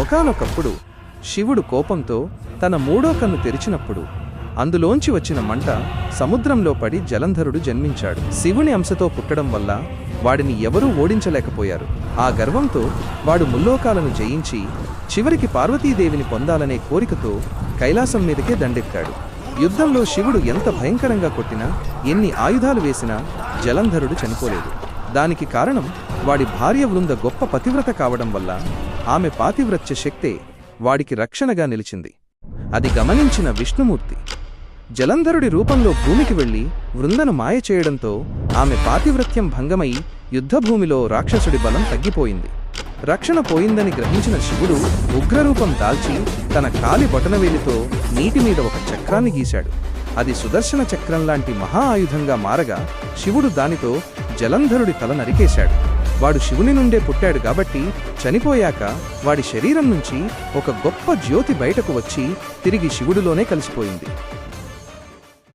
ఒకనొకప్పుడు శివుడు కోపంతో తన మూడో కన్ను తెరిచినప్పుడు అందులోంచి వచ్చిన మంట సముద్రంలో పడి జలంధరుడు జన్మించాడు. శివుని అంశతో పుట్టడం వల్ల వాడిని ఎవరూ ఓడించలేకపోయారు. ఆ గర్వంతో వాడు ముల్లోకాలను జయించి చివరికి పార్వతీదేవిని పొందాలనే కోరికతో కైలాసం మీదకే దండెత్తాడు. యుద్ధంలో శివుడు ఎంత భయంకరంగా కొట్టినా ఎన్ని ఆయుధాలు వేసినా జలంధరుడు చనిపోలేదు. దానికి కారణం వాడి భార్య వృంద గొప్ప పతివ్రత కావడం వల్ల ఆమె పాతివ్రత్య శక్తే వాడికి రక్షణగా నిలిచింది. అది గమనించిన విష్ణుమూర్తి జలంధరుడి రూపంలో భూమికి వెళ్ళి వృందను మాయ చేయడంతో ఆమె పాతివ్రత్యం భంగమై యుద్ధభూమిలో రాక్షసుడి బలం తగ్గిపోయింది. రక్షణ పోయిందని గ్రహించిన శివుడు ఉగ్రరూపం దాల్చి తన కాలి బొటనవేలితో నీటి మీద ఒక చక్రాన్ని గీశాడు. అది సుదర్శన చక్రం లాంటి మహా ఆయుధంగా మారగా శివుడు దానితో జలంధరుడి తల నరికేశాడు. వాడు శివుని నుండే పుట్టాడు కాబట్టి చనిపోయాక వాడి శరీరం నుంచి ఒక గొప్ప జ్యోతి బయటకు వచ్చి తిరిగి శివుడిలోనే కలిసిపోయింది.